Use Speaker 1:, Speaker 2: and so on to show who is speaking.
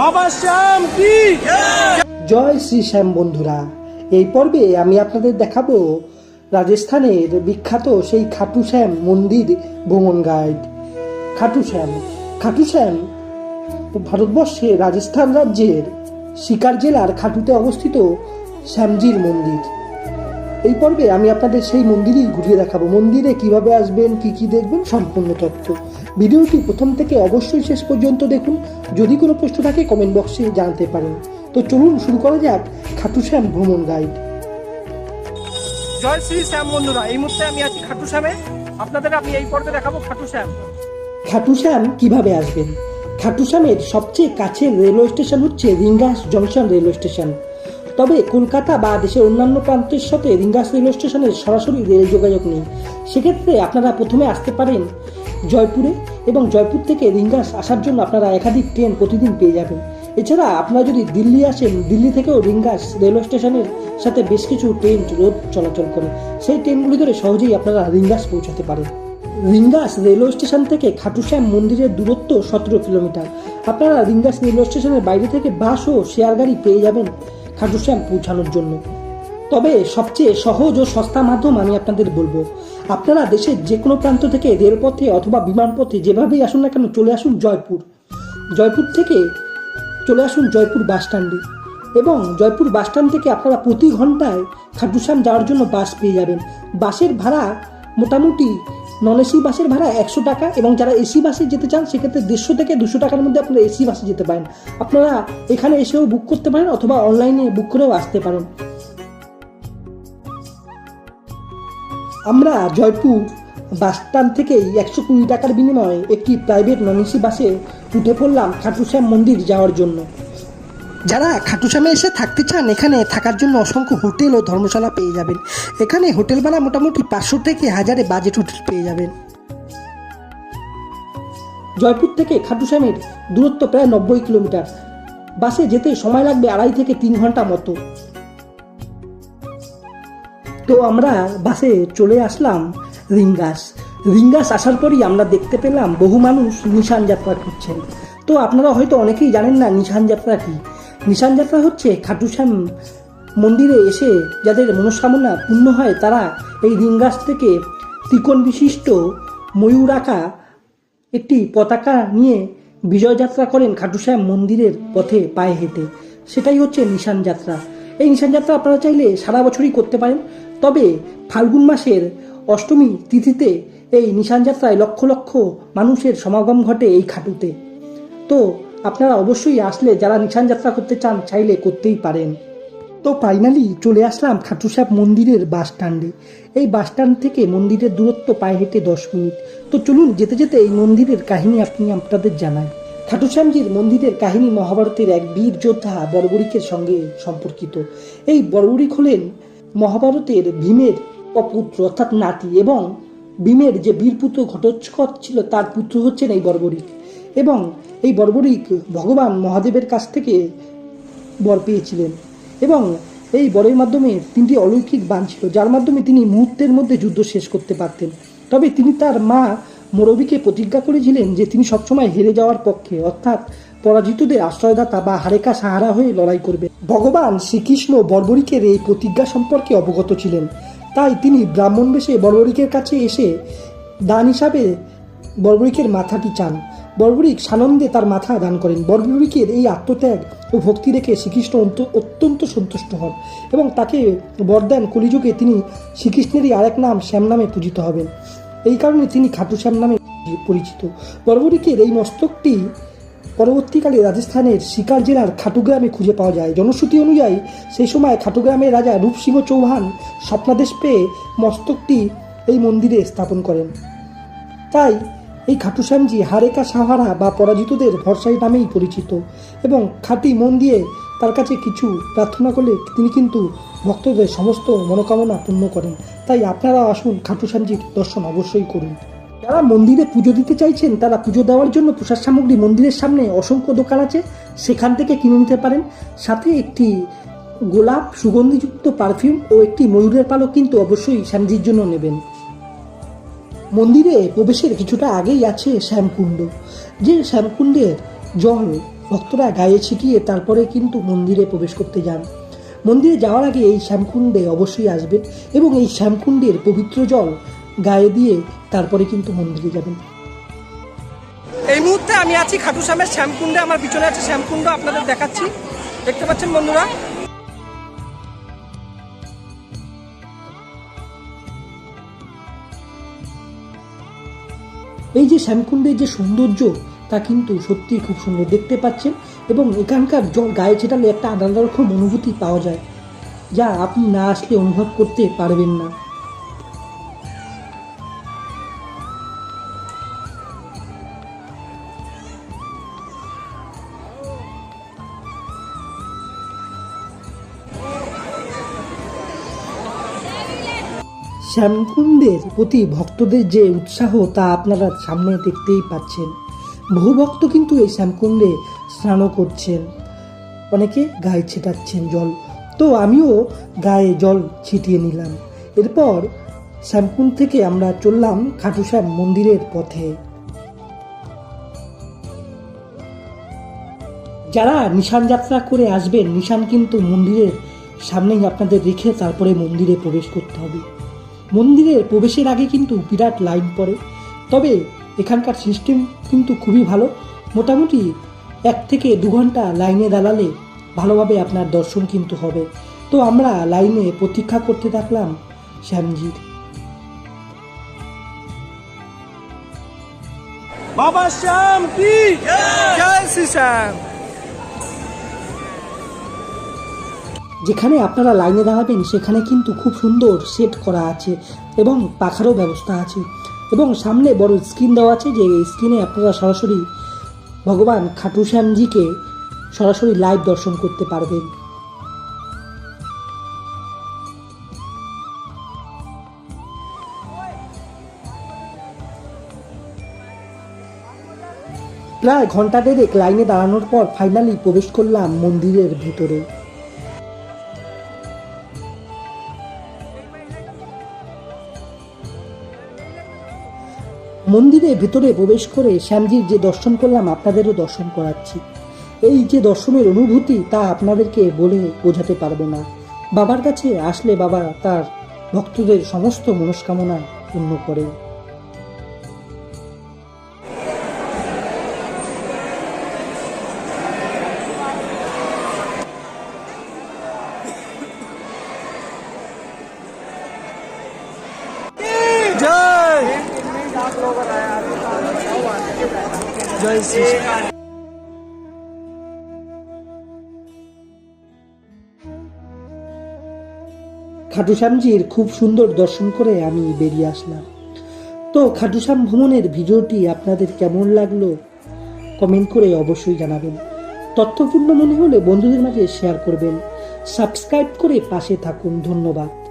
Speaker 1: বাবা শ্যাম, কি?
Speaker 2: জয় শ্রী শ্যাম বন্ধুরা, এই পর্বে আমি আপনাদের দেখাবো রাজস্থানের বিখ্যাত সেই খাটু শ্যাম মন্দির ভ্রমণ গাইড খাটু শ্যাম খাটু শ্যাম ভারতবর্ষে রাজস্থান রাজ্যের শিকার জেলার খাটুতে অবস্থিত শ্যামজির মন্দির। এই পর্বে আমি আপনাদের সেই মন্দিরই ঘুরিয়ে দেখাবো। মন্দিরে কীভাবে আসবেন, কি কি দেখবেন, সম্পূর্ণ তথ্য। ভিডিওটি প্রথম থেকে অবশ্যই শেষ পর্যন্ত দেখুন। যদি কোনো প্রশ্ন থাকে কমেন্ট বক্সে জানাতে পারেন। তো চলুন শুরু করা যাক খাটু শ্যাম ভ্রমণ গাইড
Speaker 1: জয় শ্রী শ্যাম বন্ধুরা এই মুহূর্তে আমি আছি খাটু শ্যামে আপনাদের আমি এই পর্বে দেখাবো খাটু শ্যাম
Speaker 2: খাটু শ্যাম কীভাবে আসবেন? খাটু শ্যামের সবচেয়ে কাছের রেলওয়ে স্টেশন হচ্ছে রিঙ্গাস জংশন রেলওয়ে স্টেশন তবে কলকাতা বা দেশের অন্যান্য প্রান্তের সাথে রিঙ্গাস রেলওয়ে স্টেশনের সরাসরি রেল যোগাযোগ নেই। সেক্ষেত্রে আপনারা প্রথমে আসতে পারেন জয়পুরে এবং জয়পুর থেকে রিঙ্গাস আসার জন্য আপনারা একাধিক ট্রেন প্রতিদিন পেয়ে যাবেন। এছাড়া আপনারা যদি দিল্লি আসেন, দিল্লি থেকেও রিঙ্গাস রেলওয়ে স্টেশনের সাথে বেশ কিছু ট্রেন রোদ চলাচল করে। সেই ট্রেনগুলি ধরে সহজেই আপনারা রিঙ্গাস পৌঁছাতে পারেন। রিঙ্গাস রেলওয়ে স্টেশন থেকে খাটুশ্যাম মন্দিরের দূরত্ব সতেরো কিলোমিটার। আপনারা রিঙ্গাস রেলওয়ে স্টেশনের বাইরে থেকে বাস ও শেয়ার গাড়ি পেয়ে যাবেন খাটুশ্যাম পৌঁছানোর জন্য। তবে সবচেয়ে সহজ ও সস্তা মাধ্যম আমি আপনাদের বলব। আপনারা দেশের যে কোনো প্রান্ত থেকে রেলপথে অথবা বিমানপথে যেভাবেই আসুন না কেন চলে আসুন জয়পুর। জয়পুর থেকে চলে আসুন জয়পুর বাসস্ট্যান্ডে এবং জয়পুর বাসস্ট্যান্ড থেকে আপনারা প্রতি ঘন্টায় খাটুশ্যাম যাওয়ার জন্য বাস পেয়ে যাবেন। বাসের ভাড়া মোটামুটি নন এসি বাসের ভাড়া একশো টাকা এবং যারা এসি বাসে যেতে চান সেক্ষেত্রে দেড়শো থেকে দুশো টাকার মধ্যে আপনারা এসি বাসে যেতে পারেন। আপনারা এখানে এসেও বুক করতে পারেন অথবা অনলাইনে বুক করেও আসতে পারেন। আমরা জয়পুর বাস স্ট্যান্ড থেকেই একশো কুড়ি টাকার বিনিময়ে একটি প্রাইভেট নন এসি বাসে উঠে পড়লাম খাটুশ্যাম মন্দির যাওয়ার জন্য। যারা খাটুশ্যামে এসে থাকতে চান, এখানে থাকার জন্য অসংখ্য হোটেল ও ধর্মশালা পেয়ে যাবেন। এখানে হোটেল ভাড়া মোটামুটি পাঁচশো থেকে হাজারে বাজেট হোটেল পেয়ে যাবেন। জয়পুর থেকে খাটুশ্যামের দূরত্ব প্রায় নব্বই কিলোমিটার। বাসে যেতে সময় লাগবে আড়াই থেকে তিন ঘণ্টা মতো। তো আমরা বাসে চলে আসলাম রিঙ্গাস। রিঙ্গাস আসার পরই আমরা দেখতে পেলাম বহু মানুষ নিশান যাত্রা করছেন। তো আপনারা হয়তো অনেকেই জানেন না নিশান যাত্রা কি। নিশান যাত্রা হচ্ছে খাটুশ্যাম মন্দিরে এসে যাদের মনস্কামনা পূর্ণ হয় তারা এই রিঙ্গাস থেকে ত্রিকোণ বিশিষ্ট ময়ূর আঁকা একটি পতাকা নিয়ে বিজয় যাত্রা করেন খাটুশ্যাম মন্দিরের পথে পায়ে হেঁটে। সেটাই হচ্ছে নিশান যাত্রা। এই নিশান যাত্রা আপনারা চাইলে সারা বছরই করতে পারেন। তবে ফাল্গুন মাসের অষ্টমী তিথিতে এই নিশান যাত্রায় লক্ষ লক্ষ মানুষের সমাগম ঘটে এই খাটুতে। তো আপনারা অবশ্যই আসলে যারা নিশান যাত্রা করতে চান চাইলে করতেই পারেন। তো ফাইনালি চলে আসলাম খাটুসাপ মন্দিরের বাস স্ট্যান্ডে। এই বাস স্ট্যান্ড থেকে মন্দিরের দূরত্ব পায়ে হেঁটে দশ মিনিট। তো চলুন যেতে যেতে এই মন্দিরের কাহিনী আপনি আপনাদের জানাই। খাটুশ্যামজির মন্দিরের কাহিনী মহাভারতের এক বীর যোদ্ধা বর্বরিকের সঙ্গে সম্পর্কিত। এই বর্বরিক হলেন মহাভারতের ভীমের অপুত্র অর্থাৎ নাতি এবং ভীমের যে বীরপুত্র ঘটোৎকচ ছিল, তার পুত্র হচ্ছেন এই বর্বরিক। এবং এই বর্বরিক ভগবান মহাদেবের কাছ থেকে বর পেয়েছিলেন। এবং এই বরের মাধ্যমে তিনটি অলৌকিক বান ছিল, যার মাধ্যমে তিনি মুহূর্তের মধ্যে যুদ্ধ শেষ করতে পারতেন। তবে তিনি তার মা মোরবীকে প্রতিজ্ঞা করেছিলেন যে তিনি সবসময় হেরে যাওয়ার পক্ষে, অর্থাৎ পরাজিতদের আশ্রয়দাতা বা হারেকা সাহারা হয়ে লড়াই করবে। ভগবান শ্রীকৃষ্ণ বর্বরিকের এই প্রতিজ্ঞা সম্পর্কে অবগত ছিলেন। তাই তিনি ব্রাহ্মণ বেশে বর্বরিকের কাছে এসে দান হিসাবে বর্বরিকের মাথাটি চান। বর্বরিক সানন্দে তার মাথা দান করেন। বর্বরিকের এই আত্মত্যাগ ও ভক্তি দেখে শ্রীকৃষ্ণ অত্যন্ত সন্তুষ্ট হন এবং তাকে বর দেন কলিযুগে তিনি শ্রীকৃষ্ণেরই আরেক নাম শ্যাম নামে পূজিত হবেন। এই কারণে তিনি খাটু শ্যাম নামে পরিচিত। বর্বরিকের এই মস্তকটি পরবর্তীকালে রাজস্থানের শিকার জেলার খাটুগ্রামে খুঁজে পাওয়া যায়। জনশ্রুতি অনুযায়ী, সেই সময় খাটুগ্রামের রাজা রূপসিংহ চৌহান স্বপ্নাদেশ পেয়ে মস্তকটি এই মন্দিরে স্থাপন করেন। তাই এই খাটুশ্যামজি হারেকা সাহারা বা পরাজিতদের ভরসাই নামেই পরিচিত এবং খাটি মন দিয়ে তার কাছে কিছু প্রার্থনা করলে তিনি কিন্তু ভক্তদের সমস্ত মনোকামনা পূর্ণ করেন। তাই আপনারা আসুন খাটুশ্যামজির দর্শন অবশ্যই করুন। যারা মন্দিরে পুজো দিতে চাইছেন, তারা পুজো দেওয়ার জন্য প্রসাদ সামগ্রী মন্দিরের সামনে অসংখ্য দোকান আছে, সেখান থেকে কিনে নিতে পারেন। সাথে একটি গোলাপ সুগন্ধিযুক্ত পারফিউম ও একটি ময়ূরের পালক কিন্তু অবশ্যই শ্যামজির জন্য নেবেন। মন্দিরে প্রবেশের কিছুটা আগেই আছে শ্যামকুণ্ড, যে শ্যামকুণ্ডের জল ভক্তরা গায়ে ছিটিয়ে তারপরে কিন্তু মন্দিরে প্রবেশ করতে যান। মন্দিরে যাওয়ার আগে এই শ্যামকুণ্ডে অবশ্যই আসবেন এবং এই শ্যামকুণ্ডের পবিত্র জল গায়ে দিয়ে তারপরে কিন্তু মন্দিরে যাবেন।
Speaker 1: এই মুহূর্তে আমি আছি খাটু শ্যামের শ্যামকুণ্ডে আমার পিছনে আছে শ্যামকুণ্ড আপনাদের দেখাচ্ছি। দেখতে পাচ্ছেন বন্ধুরা?
Speaker 2: এই যে শ্যামকুণ্ডের যে সৌন্দর্য তা কিন্তু সত্যিই খুব সুন্দর দেখতে পাচ্ছেন এবং এখানকার জল গায়ে ছেটালে একটা আলাদা রকম অনুভূতি পাওয়া যায় যা আপনি না আসলে অনুভব করতে পারবেন না। শ্যামকুণ্ডের প্রতি ভক্তদের যে উৎসাহ, তা আপনারা সামনে দেখতেই পাচ্ছেন। বহু ভক্ত কিন্তু এই শ্যামকুণ্ডে স্নানও করছেন। অনেকে গায়ে ছেটাচ্ছেন জল। তো আমিও গায়ে জল ছিটিয়ে নিলাম। এরপর শ্যামকুণ্ড থেকে আমরা চললাম খাটুশ্যাম মন্দিরের পথে। যারা নিশান যাত্রা করে আসবেন, নিশান কিন্তু মন্দিরের সামনেই আপনাদের রেখে তারপরে মন্দিরে প্রবেশ করতে মন্দিরের প্রবেশের আগে কিন্তু বিরাট লাইন পড়ে। তবে এখানকার সিস্টেম কিন্তু খুবই ভালো। মোটামুটি এক থেকে দু ঘণ্টা লাইনে দাঁড়ালে ভালোভাবে আপনার দর্শন কিন্তু হবে। তো আমরা লাইনে প্রতীক্ষা করতে থাকলাম শ্যামজির।
Speaker 1: বাবা শ্যাম কি? জয় শ্রী শ্যাম।
Speaker 2: যেখানে আপনারা লাইনে দাঁড়াবেন, সেখানে কিন্তু খুব সুন্দর সেট করা আছে এবং পাখারও ব্যবস্থা আছে। এবং সামনে বড় স্ক্রিন দেওয়া আছে যে এই স্ক্রিনে আপনারা সরাসরি ভগবান খাটু শ্যামজিকে সরাসরি লাইভ দর্শন করতে পারবেন। প্রায় ঘণ্টা দেড়েক লাইনে দাঁড়ানোর পর ফাইনালি প্রবেশ করলাম মন্দিরের ভেতরে। মন্দিরে ভেতরে প্রবেশ করে শ্যামজির যে দর্শন করলাম, আপনাদেরও দর্শন করাচ্ছি। এই যে দর্শনের অনুভূতি, তা আপনাদেরকে বলে বোঝাতে পারব না। বাবার কাছে আসলে বাবা তার ভক্তদের সমস্ত মনস্কামনা পূর্ণ করেন। খাটু স্বামীজির খুব সুন্দর দর্শন করে আমি বেরিয়ে আসলাম। তো খাটু শ্যাম ভ্রমণের ভিডিওটি আপনাদের কেমন লাগল কমেন্ট করে অবশ্যই জানাবেন। তথ্যপূর্ণ মনে হলে বন্ধুদের মাঝে শেয়ার করবেন। সাবস্ক্রাইব করে পাশে থাকুন। ধন্যবাদ।